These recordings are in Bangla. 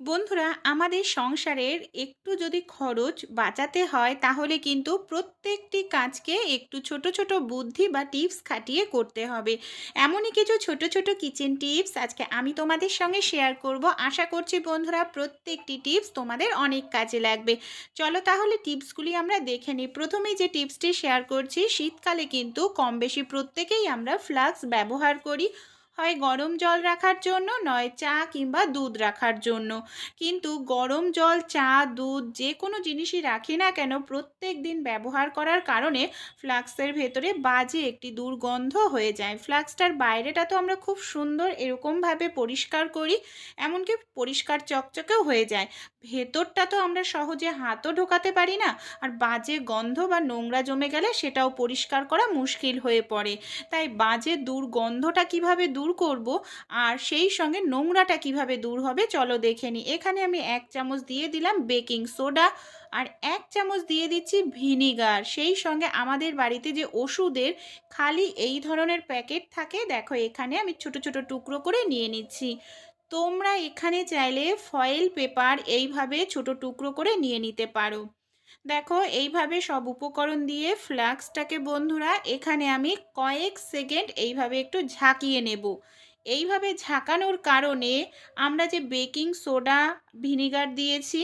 বন্ধুরা, আমাদের সংসারের একটু যদি খরচ বাঁচাতে হয়, তাহলে কিন্তু প্রত্যেকটি কাজকে একটু ছোট ছোট বুদ্ধি বা টিপস খাটিয়ে করতে হবে। এমনই কিছু ছোট ছোট কিচেন টিপস আজকে আমি তোমাদের সঙ্গে শেয়ার করব। আশা করছি বন্ধুরা, প্রত্যেকটি টিপস তোমাদের অনেক কাজে লাগবে। চলো তাহলে টিপসগুলি আমরা দেখে নিই। প্রথমেই যে টিপসটি শেয়ার করছি, শীতকালে কিন্তু কম বেশি প্রত্যেকেই আমরা ফ্লাক্স ব্যবহার করি। হয় গরম জল রাখার জন্য, নয় চা কিংবা দুধ রাখার জন্য। কিন্তু গরম জল, চা, দুধ যে কোনো জিনিসই রাখি না কেন, প্রত্যেক দিন ব্যবহার করার কারণে ফ্লাক্সের ভেতরে বাজে একটি দুর্গন্ধ হয়ে যায়। ফ্লাক্সটার বাইরেটা তো আমরা খুব সুন্দর এরকমভাবে পরিষ্কার করি, এমনকি পরিষ্কার চকচকেও হয়ে যায়। ভেতরটা তো আমরা সহজে হাতও ঢোকাতে পারি না, আর বাজে গন্ধ বা নোংরা জমে গেলে সেটাও পরিষ্কার করা মুশকিল হয়ে পড়ে। তাই বাজে দুর্গন্ধটা কীভাবে দূর করব, আর সেই সঙ্গে নোংরাটা কীভাবে দূর হবে, চলো দেখে নিই। এখানে আমি এক চামচ দিয়ে দিলাম বেকিং সোডা, আর এক চামচ দিয়ে দিচ্ছি ভিনিগার। সেই সঙ্গে আমাদের বাড়িতে যে ওষুধের খালি এই ধরনের প্যাকেট থাকে, দেখো এখানে আমি ছোট ছোট টুকরো করে নিয়ে নিচ্ছি। তোমরা এখানে চাইলে ফয়েল পেপার এইভাবে ছোট টুকরো করে নিয়ে নিতে পারো। দেখো, এইভাবে সব উপকরণ দিয়ে ফ্লাক্সটাকে বন্ধুরা, এখানে আমি কয়েক সেকেন্ড এইভাবে একটু ঝাঁকিয়ে নেব। এইভাবে ঝাঁকানোর কারণে আমরা যে বেকিং সোডা, ভিনিগার দিয়েছি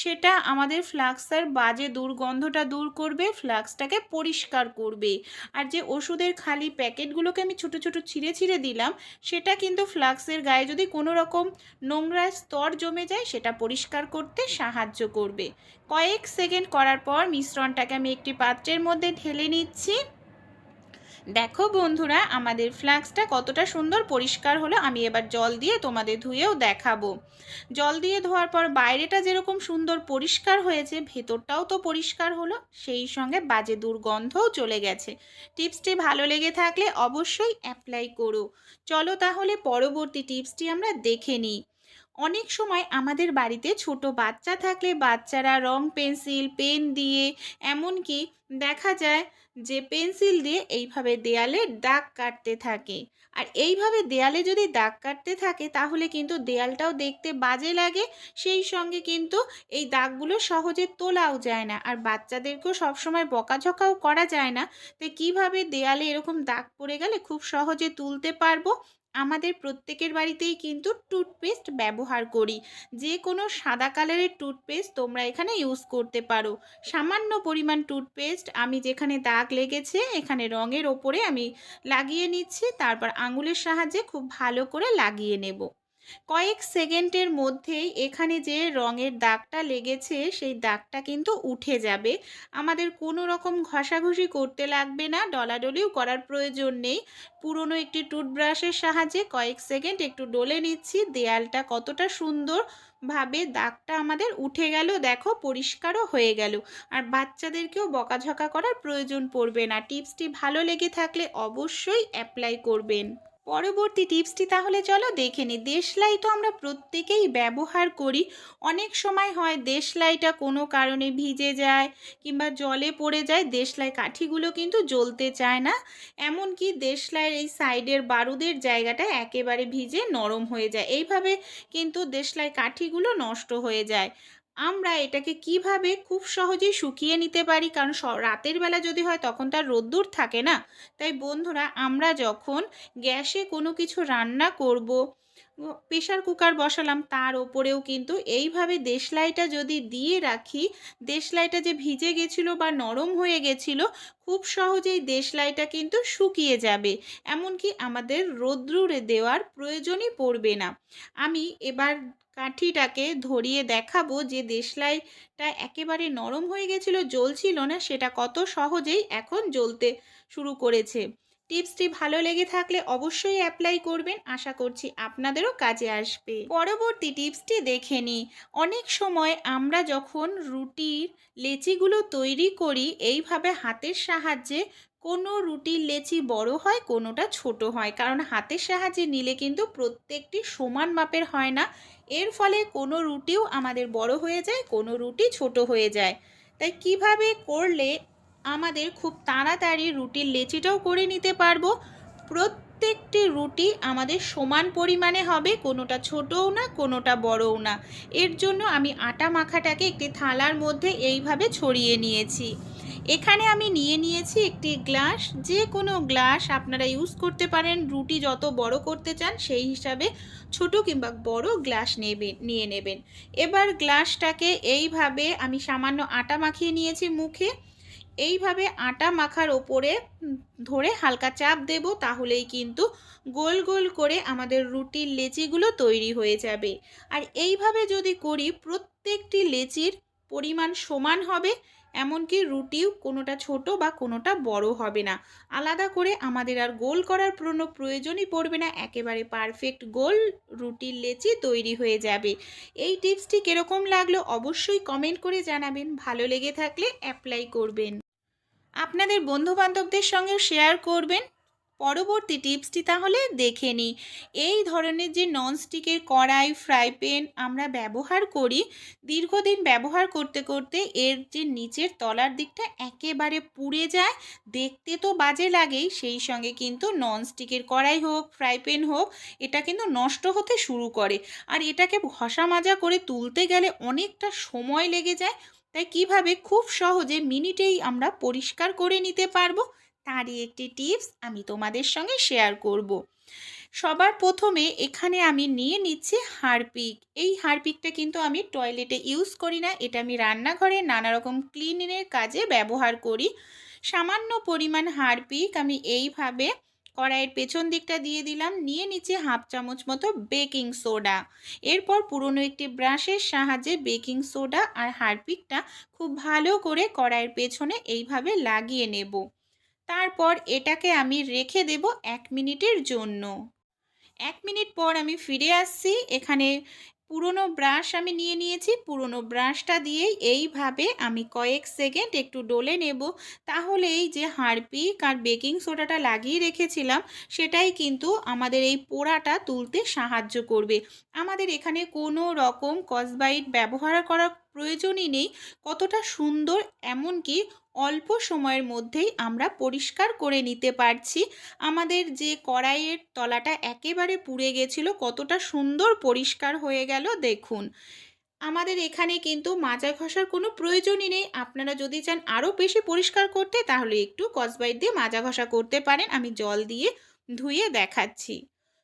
সেটা আমাদের ফ্লাক্সের বাজে দুর্গন্ধটা দূর করবে, ফ্লাক্সটাকে পরিষ্কার করবে। আর যে ওষুধের খালি প্যাকেটগুলোকে আমি ছোট ছোট ছিঁড়ে ছিঁড়ে দিলাম, সেটা কিন্তু ফ্লাক্সের গায়ে যদি কোনো রকম নোংরা স্তর জমে যায়, সেটা পরিষ্কার করতে সাহায্য করবে। কয়েক সেকেন্ড করার পর মিশ্রণটাকে আমি একটি পাত্রের মধ্যে ঢেলে নিচ্ছি। দেখো বন্ধুরা, আমাদের ফ্লাক্সটা কতটা সুন্দর পরিষ্কার হলো, আমি এবার জল দিয়ে তোমাদের ধুয়েও দেখাবো। জল দিয়ে ধোয়ার পর বাইরেটা যেরকম সুন্দর পরিষ্কার হয়েছে, ভেতরটাও তো পরিষ্কার হলো, সেই সঙ্গে বাজে দুর্গন্ধও চলে গেছে। টিপসটি ভালো লেগে থাকলে অবশ্যই অ্যাপ্লাই করো। চলো তাহলে পরবর্তী টিপসটি আমরা দেখে নিই। অনেক সময় আমাদের বাড়িতে ছোট বাচ্চা থাকলে বাচ্চারা রং পেন্সিল, পেন দিয়ে, এমনকি দেখা যায় যে পেন্সিল দিয়ে এইভাবে দেয়ালে দাগ কাটতে থাকে। আর এইভাবে দেয়ালে যদি দাগ কাটতে থাকে, তাহলে কিন্তু দেয়ালটাও দেখতে বাজে লাগে। সেই সঙ্গে কিন্তু এই দাগগুলো সহজে তোলাও যায় না। আর বাচ্চাদেরকেও সবসময় বকাঝকাও করা যায় না। তাই কীভাবে দেয়ালে এরকম দাগ পড়ে গেলে খুব সহজে তুলতে পারব? আমাদের প্রত্যেকের বাড়িতেই কিন্তু টুথপেস্ট ব্যবহার করি। যে কোনো সাদা কালারের টুথপেস্ট তোমরা এখানে ইউজ করতে পারো। সামান্য পরিমাণ টুথপেস্ট আমি যেখানে দাগ লেগেছে, এখানে রঙের ওপরে আমি লাগিয়ে নিচ্ছি, তারপর আঙুলের সাহায্যে খুব ভালো করে লাগিয়ে নেব। কয়েক সেকেন্ডের মধ্যেই এখানে যে রঙের দাগটা লেগেছে, সেই দাগটা কিন্তু উঠে যাবে। আমাদের কোনো রকম ঘষাঘষি করতে লাগবে না, ডলাডলিও করার প্রয়োজন নেই। পুরনো একটি টুথব্রাশের সাহায্যে কয়েক সেকেন্ড একটু ডলে নিচ্ছি, দেয়ালটা কতটা সুন্দর ভাবে দাগটা আমাদের উঠে গেল, দেখো, পরিষ্কারও হয়ে গেল। আর বাচ্চাদেরকেও বকাঝকা করার প্রয়োজন পড়বে না। টিপসটি ভালো লেগে থাকলে অবশ্যই অ্যাপ্লাই করবেন। পরবর্তী টিপসটি তাহলে চলো দেখে নিই। দেশলাই তো আমরা প্রত্যেকেই ব্যবহার করি। অনেক সময় হয় দেশলাইটা কোনো কারণে ভিজে যায় কিংবা জলে পড়ে যায়, দেশলাই কাঠিগুলো কিন্তু জ্বলতে চায় না। এমনকি দেশলাইয়ের এই সাইডের বারুদের জায়গাটা একেবারে ভিজে নরম হয়ে যায়। এইভাবে কিন্তু দেশলাই কাঠিগুলো নষ্ট হয়ে যায়। আমরা এটাকে কীভাবে খুব সহজেই শুকিয়ে নিতে পারি? কারণ রাতের বেলা যদি হয় তখন তার রোদ্দুর থাকে না। তাই বন্ধুরা, আমরা যখন গ্যাসে কোনো কিছু রান্না করব প্রেশার কুকার বসালাম, তার ওপরেও কিন্তু এইভাবে দেশলাইটা যদি দিয়ে রাখি, দেশলাইটা যে ভিজে গেছিল বা নরম হয়ে গেছিল, খুব সহজেই দেশলাইটা কিন্তু শুকিয়ে যাবে। এমনকি আমাদের রোদ্রুরে দেওয়ার প্রয়োজনই পড়বে না। আমি এবার কাঠিটাকে ধরিয়ে দেখাবো যে দেশলাইটা একেবারে নরম হয়ে গেছিল, জ্বলছিল না, সেটা কত সহজেই এখন জ্বলতে শুরু করেছে। টিপসটি ভালো লেগে থাকলে অবশ্যই অ্যাপ্লাই করবেন। আশা করছি আপনাদেরও কাজে আসবে। পরবর্তী টিপসটি দেখে নিই। অনেক সময় আমরা যখন রুটির লেচিগুলো তৈরি করি, এইভাবে হাতের সাহায্যে কোনো রুটির লেচি বড় হয়, কোনোটা ছোট হয়। কারণ হাতের সাহায্যে নিলে কিন্তু প্রত্যেকটি সমান মাপের হয় না। এর ফলে কোনো রুটিও আমাদের বড় হয়ে যায়, কোনো রুটি ছোট হয়ে যায়। তাই কীভাবে করলে আমাদের খুব তাড়াতাড়ি রুটির লেচিটাও করে নিতে পারব? প্রত্যেকটি রুটি আমাদের সমান পরিমাণে হবে, কোনোটা ছোটও না, কোনোটা বড়ও না। এর জন্য আমি আটা মাখাটাকে একটি থালার মধ্যে এইভাবে ছড়িয়ে নিয়েছি। এখানে আমি নিয়ে নিয়েছি একটি গ্লাস। যে কোনো গ্লাস আপনারা ইউজ করতে পারেন। রুটি যত বড় করতে চান, সেই হিসাবে ছোট কিংবা বড় গ্লাস নেবেন, নিয়ে নেবেন। এবার গ্লাসটাকে এইভাবে আমি সামান্য আটা মাখিয়ে নিয়েছি মুখে। এইভাবে আটা মাখার ওপরে ধরে হালকা চাপ দেব, তাহলেই কিন্তু গোল গোল করে আমাদের রুটির লেচিগুলো তৈরি হয়ে যাবে। আর এইভাবে যদি করি, প্রত্যেকটি লেচির পরিমাণ সমান হবে। এমনকি রুটিও কোনোটা ছোট বা কোনোটা বড় হবে না। আলাদা করে আমাদের আর গোল করার কোনো প্রয়োজনই পড়বে না। একেবারে পারফেক্ট গোল রুটির লেচি তৈরি হয়ে যাবে। এই টিপসটি কীরকম লাগল অবশ্যই কমেন্ট করে জানাবেন। ভালো লেগে থাকলে অ্যাপ্লাই করবেন। আপনাদের বন্ধুবান্ধবদের সঙ্গেও শেয়ার করবেন। পরবর্তী টিপসটি তাহলে দেখে নিই। এই ধরনের যে ননস্টিকের কড়াই, ফ্রাই প্যান আমরা ব্যবহার করি, দীর্ঘদিন ব্যবহার করতে করতে এর যে নিচের তলার দিকটা একেবারে পুড়ে যায়, দেখতে তো বাজে লাগেই, সেই সঙ্গে কিন্তু ননস্টিকের কড়াই হোক, ফ্রাই প্যান হোক, এটা কিন্তু নষ্ট হতে শুরু করে। আর এটাকে ঘষা মাজা করে তুলতে গেলে অনেকটা সময় লেগে যায়, তাই কীভাবে খুব সহজে মিনিটেই আমরা পরিষ্কার করে নিতে পারব তারই একটি টিপস আমি তোমাদের সঙ্গে শেয়ার করব। সবার প্রথমে এখানে আমি নিয়ে নিচ্ছি হারপিক। এই হারপিকটা কিন্তু আমি টয়লেটে ইউজ করি না, এটা আমি রান্নাঘরে নানা রকম ক্লিনিংয়ের কাজে ব্যবহার করি। সামান্য পরিমাণ হারপিক আমি এইভাবে কড়াইয়ের পেছন দিকটা দিয়ে দিলাম, নিয়ে নিচে হাফ চামচ মতো বেকিং সোডা। এরপর পুরনো একটি ব্রাশের সাহায্যে বেকিং সোডা আর হারপিকটা খুব ভালো করে কড়াইয়ের পেছনে এইভাবে লাগিয়ে নেব। তারপর এটাকে আমি রেখে দেব এক মিনিটের জন্য। এক মিনিট পর আমি ফিরে আসছি, এখানে পুরনো ব্রাশ আমি নিয়ে নিয়েছি। পুরনো ব্রাশটা দিয়েই এইভাবে আমি কয়েক সেকেন্ড একটু ডলে নেব। তাহলে এই যে হারপিক আর বেকিং সোডাটা লাগিয়ে রেখেছিলাম, সেটাই কিন্তু আমাদের এই পোড়াটা তুলতে সাহায্য করবে। আমাদের এখানে কোনো রকম কসবাইট ব্যবহার করার প্রয়োজনই নেই। কতটা সুন্দর, এমনকি অল্প সময়ের মধ্যেই আমরা পরিষ্কার করে নিতে পারছি। আমাদের যে কড়াইয়ের তলাটা একেবারে পুড়ে গেছিল, কতটা সুন্দর পরিষ্কার হয়ে গেল, দেখুন। আমাদের এখানে কিন্তু মাজা ঘষার কোনো প্রয়োজনই নেই। আপনারা যদি চান আরও বেশি পরিষ্কার করতে, তাহলে একটু কসবাইট দিয়ে মাজা ঘষা করতে পারেন। আমি জল দিয়ে ধুয়ে দেখাচ্ছি।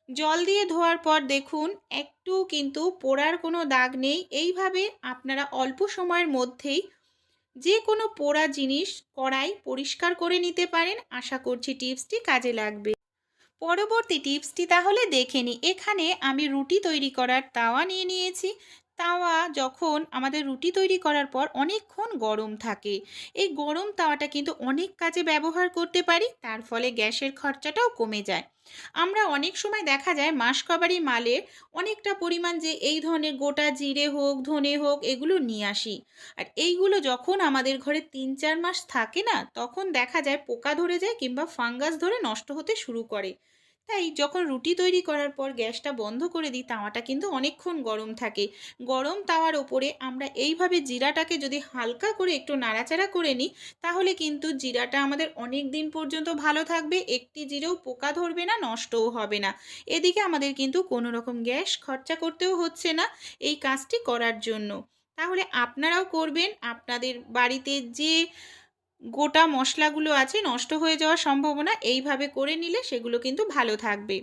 জল দিয়ে ধোয়ার পর দেখুন, একটু কিন্তু পোড়ার কোনো দাগ নেই। এইভাবে আপনারা অল্প সময়ের মধ্যেই যে কোনো পোড়া জিনিস কড়াই পরিষ্কার করে নিতে পারেন। আশা করছি টিপসটি কাজে লাগবে। পরবর্তী টিপসটি তাহলে দেখে নিই। এখানে আমি রুটি তৈরি করার তাওয়া নিয়ে নিয়েছি। তাওয়া যখন আমাদের রুটি তৈরি করার পর অনেকক্ষণ গরম থাকে। এই গরম তাওয়াটা কিন্তু অনেক কাজে ব্যবহার করতে পারি, তার ফলে গ্যাসের খরচাটাও কমে যায়। আমরা অনেক সময় দেখা যায় মাসকবারি মালের অনেকটা পরিমাণ যে এই ধরনের গোটা জিরে হোক, ধনে হোক, এগুলো নিয়ে আসি। আর এইগুলো যখন আমাদের ঘরে তিন চার মাস থাকে না, তখন দেখা যায় পোকা ধরে যায় কিংবা ফাঙ্গাস ধরে নষ্ট হতে শুরু করে। তাই যখন রুটি তৈরি করার পর গ্যাসটা বন্ধ করে দিই, তাওয়াটা কিন্তু অনেকক্ষণ গরম থাকে। গরম তাওয়ার ওপরে আমরা এইভাবে জিরাটাকে যদি হালকা করে একটু নাড়াচাড়া করে নিই, তাহলে কিন্তু জিরাটা আমাদের অনেক দিন পর্যন্ত ভালো থাকবে, একটি জিরেও পোকা ধরবে না, নষ্টও হবে না। এদিকে আমাদের কিন্তু কোনো রকম গ্যাস খরচা করতেও হচ্ছে না এই কাজটি করার জন্য। তাহলে আপনারাও করবেন, আপনাদের বাড়িতে যে গোটা মশলাগুলো আছে, নষ্ট হয়ে যাওয়ার সম্ভাবনা এইভাবে করে নিলে সেগুলো কিন্তু ভালো থাকবে।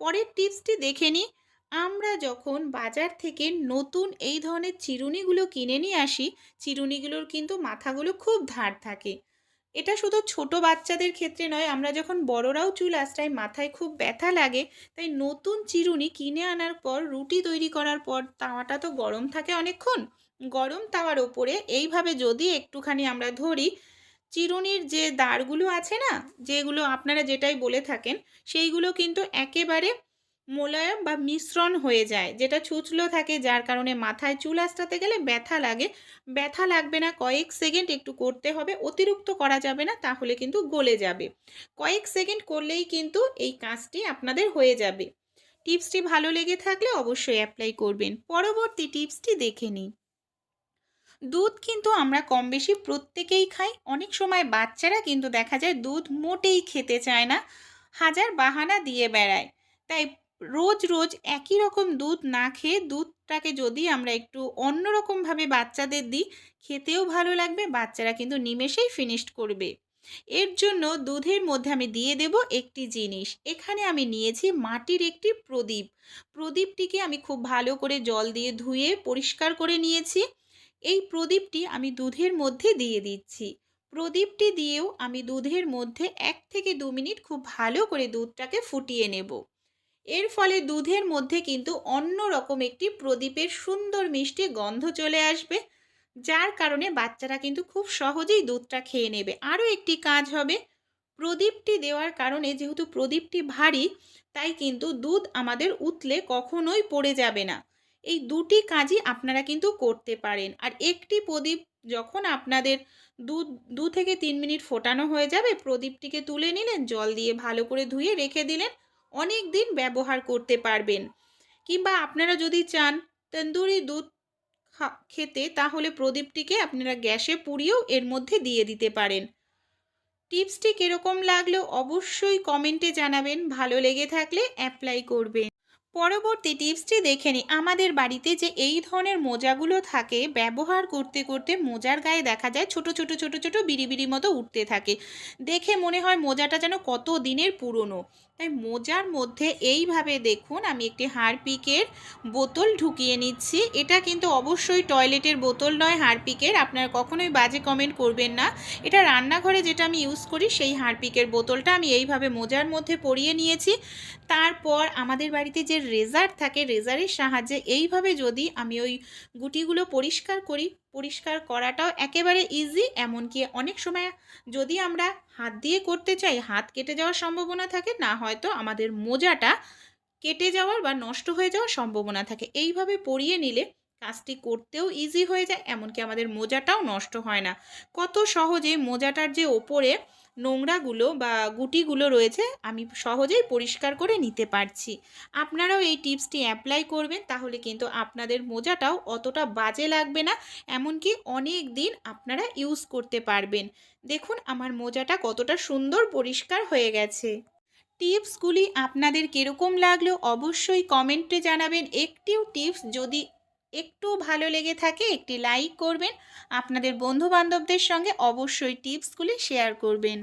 পরের টিপসটি দেখে নিই। আমরা যখন বাজার থেকে নতুন এই ধরনের চিরুনিগুলো কিনে নিয়ে আসি, চিরুনিগুলোর কিন্তু মাথাগুলো খুব ধার থাকে। এটা শুধু ছোট বাচ্চাদের ক্ষেত্রে নয়, আমরা যখন বড়রাও চুল আঁচড়াই, মাথায় খুব ব্যথা লাগে, তাই নতুন চিরুনি কিনে আনার পর, রুটি তৈরি করার পর তাওয়াটা তো গরম থাকে অনেকক্ষণ। গরম তাওয়ার ওপরে এইভাবে যদি একটুখানি আমরা ধরি চিরুনির যে দাঁড়গুলো আছে না, যেগুলো আপনারা যেটাই বলে থাকেন, সেইগুলো কিন্তু একেবারে মোলায়ম বা মিশ্রণ হয়ে যায়, যেটা ছুচলো থাকে, যার কারণে মাথায় চুল আঁচড়াতে গেলে ব্যথা লাগে। ব্যথা লাগবে না, কয়েক সেকেন্ড একটু করতে হবে, অতিরিক্ত করা যাবে না, তাহলে কিন্তু গলে যাবে। কয়েক সেকেন্ড করলেই কিন্তু এই কাজটি আপনাদের হয়ে যাবে। টিপসটি ভালো লেগে থাকলে অবশ্যই অ্যাপ্লাই করবেন। পরবর্তী টিপসটি দেখে নিই। দুধ কিন্তু আমরা কম বেশি প্রত্যেকেই খাই। অনেক সময় বাচ্চারা কিন্তু দেখা যায় দুধ মোটেই খেতে চায় না, হাজার বাহানা দিয়ে বেড়ায়। তাই রোজ রোজ একই রকম দুধ না খেয়ে দুধটাকে যদি আমরা একটু অন্যরকমভাবে বাচ্চাদের দিই, খেতেও ভালো লাগবে, বাচ্চারা কিন্তু নিমেষেই ফিনিশড করবে। এর জন্য দুধের মধ্যে আমি দিয়ে দেব একটি জিনিস। এখানে আমি নিয়েছি মাটির একটি প্রদীপ। প্রদীপটিকে আমি খুব ভালো করে জল দিয়ে ধুয়ে পরিষ্কার করে নিয়েছি। এই প্রদীপটি আমি দুধের মধ্যে দিয়ে দিচ্ছি। প্রদীপটি দিয়েও আমি দুধের মধ্যে এক থেকে দু মিনিট খুব ভালো করে দুধটাকে ফুটিয়ে নেব। এর ফলে দুধের মধ্যে কিন্তু অন্য রকম একটি প্রদীপের সুন্দর মিষ্টি গন্ধ চলে আসবে, যার কারণে বাচ্চারা কিন্তু খুব সহজেই দুধটা খেয়ে নেবে। আরও একটি কাজ হবে, প্রদীপটি দেওয়ার কারণে যেহেতু প্রদীপটি ভারী, তাই কিন্তু দুধ আমাদের উতলে কখনোই পড়ে যাবে না। এই দুটি কাজই আপনারা কিন্তু করতে পারেন। আর একটি প্রদীপ যখন আপনাদের দু দু থেকে তিন মিনিট ফোটানো হয়ে যাবে, প্রদীপটিকে তুলে নিলেন, জল দিয়ে ভালো করে ধুয়ে রেখে দিলেন, অনেক দিন ব্যবহার করতে পারবেন। কিংবা আপনারা যদি চান তন্দুরি দুধ খেতে, তাহলে প্রদীপটিকে আপনারা গ্যাসে পুড়িয়েও এর মধ্যে দিয়ে দিতে পারেন। টিপসটি কীরকম লাগল অবশ্যই কমেন্টে জানাবেন, ভালো লেগে থাকলে অ্যাপ্লাই করবেন। পরবর্তী টিপসটি দেখে নিই। আমাদের বাড়িতে যে এই ধরনের মোজাগুলো থাকে, ব্যবহার করতে করতে মোজার গায়ে দেখা যায় ছোট ছোট ছোট ছোট, বিড়ি বিড়ি মতো উঠতে থাকে। দেখে মনে হয় মোজাটা যেন কত দিনের পুরনো। তাই মোজার মধ্যে এইভাবে দেখুন আমি একটি হারপিকের বোতল ঢুকিয়ে নিচ্ছি। এটা কিন্তু অবশ্যই টয়লেটের বোতল নয়, হারপিকের। আপনারা কখনোই বাজে কমেন্ট করবেন না। এটা রান্নাঘরে যেটা আমি ইউজ করি, সেই হারপিকের বোতলটা আমি এইভাবে মোজার মধ্যে পরিয়ে নিয়েছি। তারপর আমাদের বাড়িতে যে রেজার থাকে, রেজারের সাহায্যে এইভাবে যদি আমি ওই গুটিগুলো পরিষ্কার করি পরিষ্কার করাটাও একেবারে ইজি এমনকি অনেক সময় যদি আমরা হাত দিয়ে করতে চাই, হাত কেটে যাওয়ার সম্ভাবনা থাকে, না হয়তো আমাদের মোজাটা কেটে যাওয়ার বা নষ্ট হয়ে যাওয়ার সম্ভাবনা থাকে। এইভাবে পরিয়ে নিলে কাজটি করতেও ইজি হয়ে যায়, এমনকি আমাদের মোজাটাও নষ্ট হয় না। কত সহজে মোজাটার যে ওপরে নোংরাগুলো বা গুটিগুলো রয়েছে, আমি সহজেই পরিষ্কার করে নিতে পারছি। আপনারাও এই টিপসটি অ্যাপ্লাই করবেন, তাহলে কিন্তু আপনাদের মোজাটাও অতটা বাজে লাগবে না, এমনকি অনেক দিন আপনারা ইউজ করতে পারবেন। দেখুন, আমার মোজাটা কতটা সুন্দর পরিষ্কার হয়ে গেছে। টিপসগুলি আপনাদের কীরকম লাগল অবশ্যই কমেন্টে জানাবেন। একটিও টিপস যদি একটু ভালো লেগে থাকে একটি লাইক করবেন। আপনাদের বন্ধু বান্ধবদের সঙ্গে অবশ্যই টিপসগুলি শেয়ার করবেন।